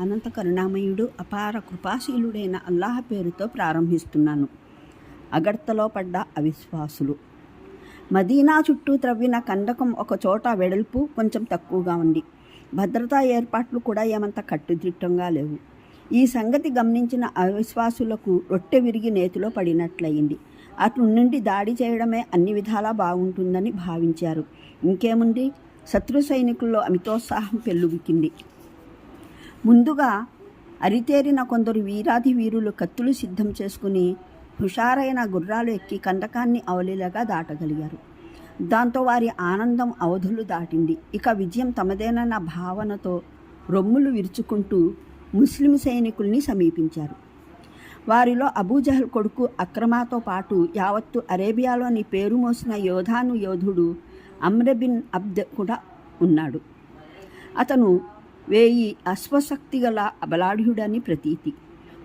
అనంత కరుణామయుడు అపార కృపాశీలుడైన అల్లాహ్ పేరుతో ప్రారంభిస్తున్నాను. అగడ్తలో పడ్డ అవిశ్వాసులు. మదీనా చుట్టూ త్రవ్విన కందకం ఒక చోట వెడల్పు కొంచెం తక్కువగా ఉంది. భద్రతా ఏర్పాట్లు కూడా ఏమంత కట్టుదిట్టంగా లేవు. ఈ సంగతి గమనించిన అవిశ్వాసులకు రొట్టె విరిగి నేతిలో పడినట్లయింది. అటు నుండి దాడి చేయడమే అన్ని విధాలా బాగుంటుందని భావించారు. ఇంకేముంది? శత్రు సైనికుల్లో అమితోత్సాహం పెళ్ళుబికింది ముందుగా అరితేరిన కొందరు వీరాధి వీరులు కత్తులు సిద్ధం చేసుకుని హుషారైన గుర్రాలు ఎక్కి కందకాన్ని అవలీలగా దాటగలిగారు. దాంతో వారి ఆనందం అవధులు దాటింది. ఇక విజయం తమదేనన్న భావనతో రొమ్ములు విరుచుకుంటూ ముస్లిం సైనికుల్ని సమీపించారు. వారిలో అబూజహల్ కొడుకు అక్రమాతో పాటు యావత్తు అరేబియాలోని పేరు మోసిన యోధాను యోధుడు అమ్రబిన్ అబ్ద్ కూడా ఉన్నాడు. అతను వేయి అశ్వశక్తి గల అబలాఢ్యుడని ప్రతీతి.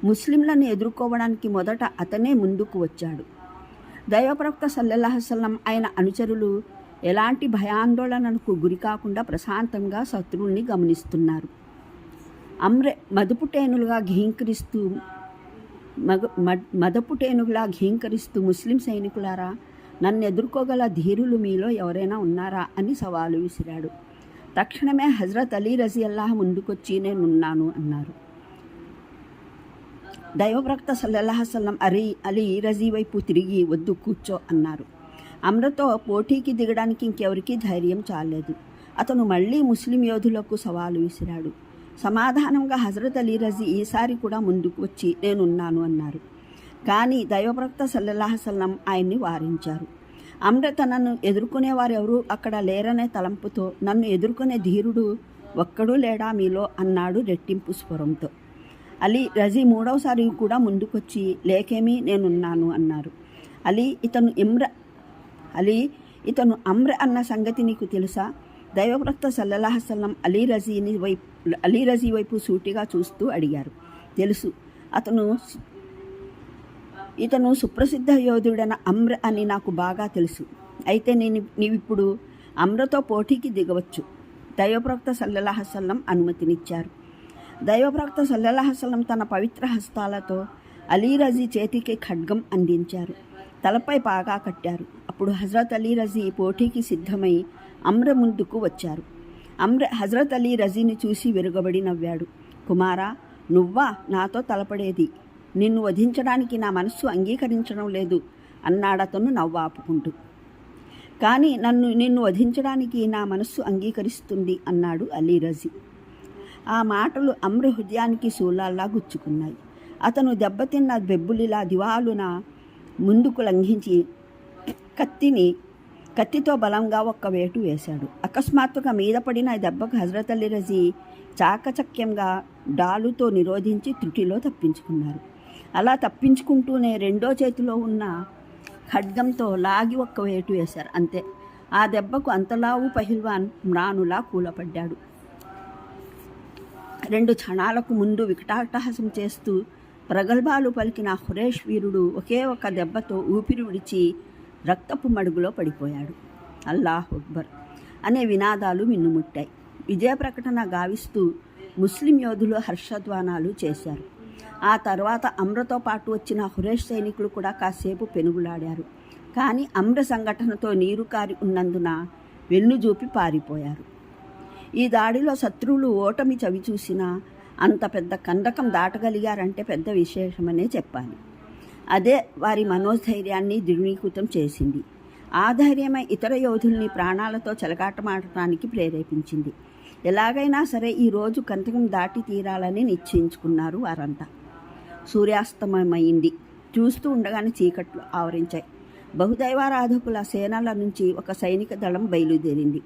ముస్లింలను ఎదుర్కోవడానికి మొదట అతనే ముందుకు వచ్చాడు. దైవప్రవక్త సల్లెల్లాహసల్లం ఆయన అనుచరులు ఎలాంటి భయాందోళనకు గురి కాకుండా ప్రశాంతంగా శత్రువుల్ని గమనిస్తున్నారు. అమ్రె మదుపుటేనులుగా ఘీంకరిస్తూ మగ మదపుటేనుగులా ఘీంకరిస్తూ ముస్లిం సైనికులారా నన్ను ఎదుర్కోగల ధీరులు మీలో ఎవరైనా ఉన్నారా అని సవాలు విసిరాడు. తక్షణమే హజరత్ అలీ రజీ అల్లాహ్ ముందుకొచ్చి నేనున్నాను అన్నారు. దైవప్రక్త సల్లల్లాహసల్లం అరీ అలీ రజీ వైపు తిరిగి వద్దు కూర్చో అన్నారు. అమ్రతో పోటీకి దిగడానికి ఇంకెవరికీ ధైర్యం చాలేదు. అతను మళ్ళీ ముస్లిం యోధులకు సవాలు విసిరాడు. సమాధానంగా హజరత్ అలీ రజీ ఈసారి కూడా ముందుకు వచ్చి నేనున్నాను అన్నారు. కానీ దైవప్రక్త సల్లల్లాహసల్లం ఆయన్ని వారించారు. అమృత నన్ను ఎదుర్కొనేవారు ఎవరు అక్కడ లేరనే తలంపుతో నన్ను ఎదుర్కొనే ధీరుడు ఒక్కడూ లేడా మీలో అన్నాడు రెట్టింపు స్వరంతో. అలీ రజీ మూడవసారి కూడా ముందుకొచ్చి లేకేమీ నేనున్నాను అన్నారు. అలీ ఇతను ఇమ్ర అలీ ఇతను అమ్ర అన్న సంగతి నీకు తెలుసా? దైవప్రక్త సల్లల్లాహసల్లం అలీ రజీని వైపు అలీ రజీ వైపు సూటిగా చూస్తూ అడిగారు. తెలుసు అతను ఇతను సుప్రసిద్ధ యోధుడైన అమ్ర అని నాకు బాగా తెలుసు. అయితే నేను నీవిప్పుడు అమ్రతో పోటీకి దిగవచ్చు. దైవప్రవక్త సల్లల్లాహసల్లం అనుమతినిచ్చారు. దైవప్రవక్త సల్లల్లాహసల్లం తన పవిత్ర హస్తాలతో అలీరజీ చేతికి ఖడ్గం అందించారు. తలపై పాగా కట్టారు. అప్పుడు హజరత్ అలీ రజీ పోటీకి సిద్ధమై అమ్ర ముందుకు వచ్చారు. అమ్ర హజరత్ అలీ రజీని చూసి విరగబడి నవ్వాడు. కుమారా నువ్వా నాతో తలపడేది? నిన్ను వధించడానికి నా మనస్సు అంగీకరించడం లేదు అన్నాడతను నవ్వాపుకుంటూ. కానీ నన్ను నిన్ను వధించడానికి నా మనస్సు అంగీకరిస్తుంది అన్నాడు అలీ రజీ ఆ మాటలు అమ్ర హృదయానికి శూలాల్లా గుచ్చుకున్నాయి. అతను దెబ్బతిన్న బెబ్బులిలా దివాలున ముందుకు లంఘించి కత్తిని కత్తితో బలంగా ఒక్క వేటు వేశాడు. అకస్మాత్తుగా మీద పడిన దెబ్బకు హజరత్ అలీ రజీ చాకచక్యంగా డాలుతో నిరోధించి త్రుటిలో తప్పించుకున్నారు. అలా తప్పించుకుంటూనే రెండో చేతిలో ఉన్న ఖడ్గంతో లాగి ఒక్క వేటు వేశారు. అంతే. ఆ దెబ్బకు అంతలావు పహిల్వాన్ మ్రానులా కూలపడ్డాడు. రెండు క్షణాలకు ముందు వికటాటహాసం చేస్తూ ప్రగల్భాలు పలికిన హురేష్ వీరుడు ఒకే ఒక దెబ్బతో ఊపిరి విడిచి రక్తపు మడుగులో పడిపోయాడు. అల్లాహ్ అక్బర్ అనే వినాదాలు మిన్నుముట్టాయి. విజయ ప్రకటన గావిస్తూ ముస్లిం యోధులు హర్షధ్వానాలు చేశారు. ఆ తర్వాత అమ్రతో పాటు వచ్చిన హురేష్ సైనికులు కూడా కాసేపు పెనుగులాడారు. కానీ అమ్ర సంఘటనతో నీరు కారి ఉన్నందున వెన్నుజూపి పారిపోయారు. ఈ దాడిలో శత్రువులు ఓటమి చవి చూసినా అంత పెద్ద కందకం దాటగలిగారంటే పెద్ద విశేషమనే చెప్పాలి. అదే వారి మనోధైర్యాన్ని దృఢీకృతం చేసింది. ఆ ధైర్యమే ఇతర యోధుల్ని ప్రాణాలతో చెలగాటమాడటానికి ప్రేరేపించింది. ఎలాగైనా సరే ఈరోజు కంతకం దాటి తీరాలని నిశ్చయించుకున్నారు వారంతా. సూర్యాస్తమయమైంది. చూస్తూ ఉండగానే చీకట్లు ఆవరించాయి. బహుదైవారాధకుల సేనల నుంచి ఒక సైనిక దళం బయలుదేరింది.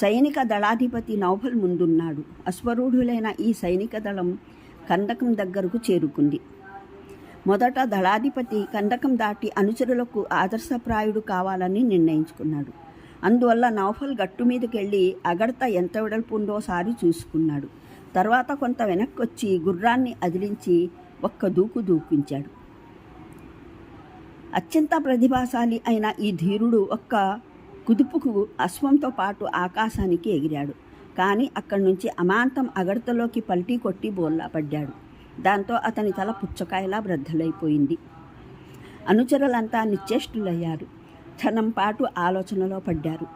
సైనిక దళాధిపతి నౌఫల్ ముందున్నాడు. అశ్వరూఢులైన ఈ సైనిక దళం కందకం దగ్గరకు చేరుకుంది. మొదట దళాధిపతి కందకం దాటి అనుచరులకు ఆదర్శప్రాయుడు కావాలని నిర్ణయించుకున్నాడు. అందువల్ల నౌఫల్ గట్టు మీదకెళ్ళి అగడత ఎంత వెడల్పు ఉందో సారి చూసుకున్నాడు. తర్వాత కొంత వెనక్కొచ్చి గుర్రాన్ని అదిలించి ఒక్క దూకు దూకించాడు. అత్యంత ప్రతిభాశాలి అయిన ఈ ధీరుడు ఒక్క కుదుపుకు అశ్వంతో పాటు ఆకాశానికి ఎగిరాడు. కానీ అక్కడి నుంచి అమాంతం అగడతలోకి పల్టీ కొట్టి బోల్లా పడ్డాడు. దాంతో అతని తల పుచ్చకాయలా బ్రద్దలైపోయింది. అనుచరులంతా నిశ్చేష్టులయ్యారు. క్షణం పాటు ఆలోచనలో పడ్డారు.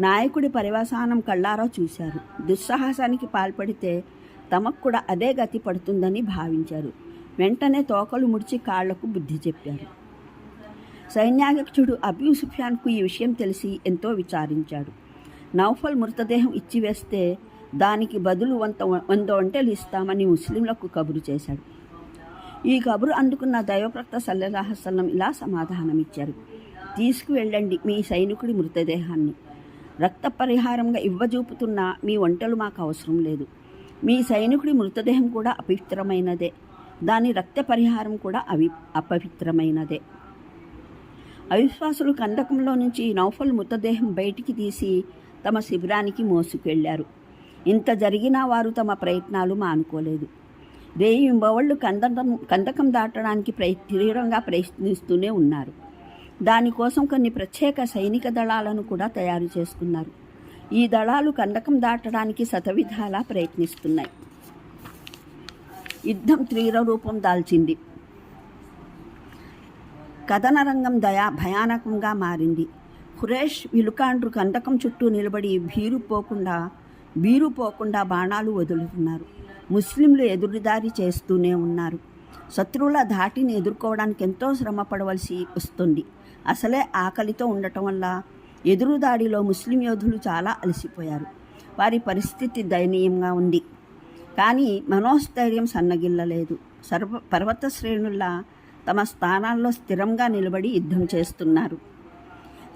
నాయకుడి పరివసానం కళ్ళారా చూశారు. దుస్సాహసానికి పాల్పడితే తమకు కూడా అదే గతి పడుతుందని భావించారు. వెంటనే తోకలు ముడిచి కాళ్ళకు బుద్ధి చెప్పారు. సైన్యాధ్యక్షుడు అబీ సుఫియాన్కు ఈ విషయం తెలిసి ఎంతో విచారించాడు. నౌఫల్ మృతదేహం ఇచ్చివేస్తే దానికి బదులు వంత వంద వంటలు ఇస్తామని ముస్లింలకు కబురు చేశాడు. ఈ కబురు అందుకున్న దైవప్రక్త సల్లెలాహసల్లం ఇలా సమాధానమిచ్చారు. తీసుకువెళ్ళండి మీ సైనికుడి మృతదేహాన్ని. రక్త పరిహారంగా ఇవ్వజూపుతున్న మీ వంటలు మాకు అవసరం లేదు. మీ సైనికుడి మృతదేహం కూడా అపవిత్రమైనదే. దాని రక్త పరిహారం కూడా అవి అపవిత్రమైనదే. అవిశ్వాసులు కందకంలో నుంచి నౌఫల్ మృతదేహం బయటికి తీసి తమ శిబిరానికి మోసుకెళ్ళారు. ఇంత జరిగినా వారు తమ ప్రయత్నాలు మానుకోలేదు. రేయి బవళ్ళు కందకం కందకం దాటడానికి ప్రయ తీవ్రంగా ప్రయత్నిస్తూనే ఉన్నారు. దానికోసం కొన్ని ప్రత్యేక సైనిక దళాలను కూడా తయారు చేసుకున్నారు. ఈ దళాలు కందకం దాటడానికి శతవిధాలా ప్రయత్నిస్తున్నాయి. యుద్ధం తీవ్ర రూపం దాల్చింది. కథనరంగం దయా భయానకంగా మారింది. హురేష్ విలుకాండ్రు కందకం చుట్టూ నిలబడి బీరు పోకుండా బీరు పోకుండా బాణాలు వదులుతున్నారు. ముస్లింలు ఎదురుదారి చేస్తూనే ఉన్నారు. శత్రువుల ధాటిని ఎదుర్కోవడానికి ఎంతో శ్రమ పడవలసి వస్తుంది. అసలే ఆకలితో ఉండటం వల్ల ఎదురుదాడిలో ముస్లిం యోధులు చాలా అలసిపోయారు. వారి పరిస్థితి దయనీయంగా ఉంది. కానీ మనోస్థైర్యం సన్నగిల్లలేదు. సర్వ పర్వత శ్రేణుల్లా తమ స్థానాల్లో స్థిరంగా నిలబడి యుద్ధం చేస్తున్నారు.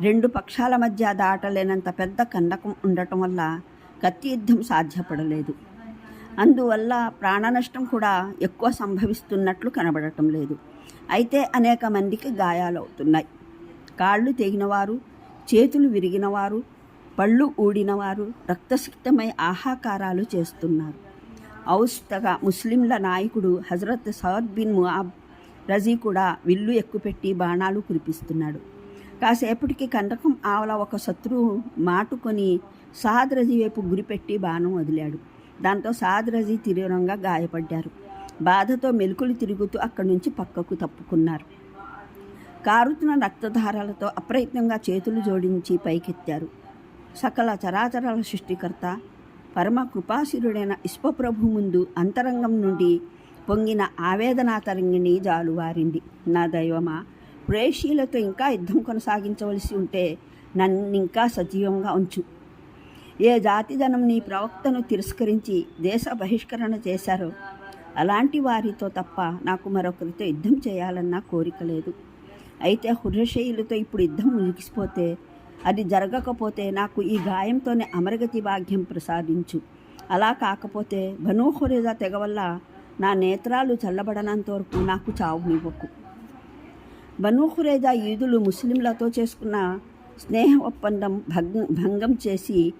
రెండు పక్షాల మధ్య దాటలేనంత పెద్ద కందకం ఉండటం వల్ల కత్తి యుద్ధం సాధ్యపడలేదు. అందువల్ల ప్రాణ నష్టం కూడా ఎక్కువ సంభవిస్తున్నట్లు కనబడటం లేదు. అయితే అనేక మందికి గాయాలవుతున్నాయి. కాళ్ళు తెగినవారు చేతులు విరిగినవారు పళ్ళు ఊడినవారు రక్తసిక్తమై ఆహాకారాలు చేస్తున్నారు. ఔస్తగా ముస్లింల నాయకుడు హజరత్ సౌద్ బిన్ ముఆబ్ రజీ కూడా విల్లు ఎక్కుపెట్టి బాణాలు కురిపిస్తున్నాడు. కాసేపటికి కండకం ఆవల ఒక శత్రువు మాటుకొని సాద్ రజీ వైపు గురిపెట్టి బాణం వదిలాడు. దాంతో సాద్ రజీ తీవ్రంగా గాయపడ్డారు. బాధతో మెలుకులు తిరుగుతూ అక్కడి నుంచి పక్కకు తప్పుకున్నారు. కారుతున్న రక్తధారాలతో అప్రయత్నంగా చేతులు జోడించి పైకెత్తారు. సకల చరాచరాల సృష్టికర్త పరమ కృపాశిరుడైన ఇష్పప్రభు ముందు అంతరంగం నుండి పొంగిన ఆవేదనా తరంగిణి జాలువారింది నా దైవమా ప్రేషీలతో ఇంకా యుద్ధం కొనసాగించవలసి ఉంటే నన్ను ఇంకా సజీవంగా ఉంచు. ఏ జాతిధనం నీ ప్రవక్తను తిరస్కరించి దేశ బహిష్కరణ చేశారో అలాంటి వారితో తప్ప నాకు మరొకరితో యుద్ధం చేయాలన్న కోరిక లేదు. అయితే హుర్రశైలుతో ఇప్పుడు యుద్ధం ముగిసిపోతే అది జరగకపోతే నాకు ఈ గాయంతోనే అమరగతి భాగ్యం ప్రసాదించు. అలా కాకపోతే బనూహురేజా తెగ వల్ల నా నేత్రాలు చల్లబడనంత వరకు నాకు చావునివ్వకు బనూహురేజా ఈదులు ముస్లింలతో చేసుకున్న స్నేహ ఒప్పందం భంగం చేసి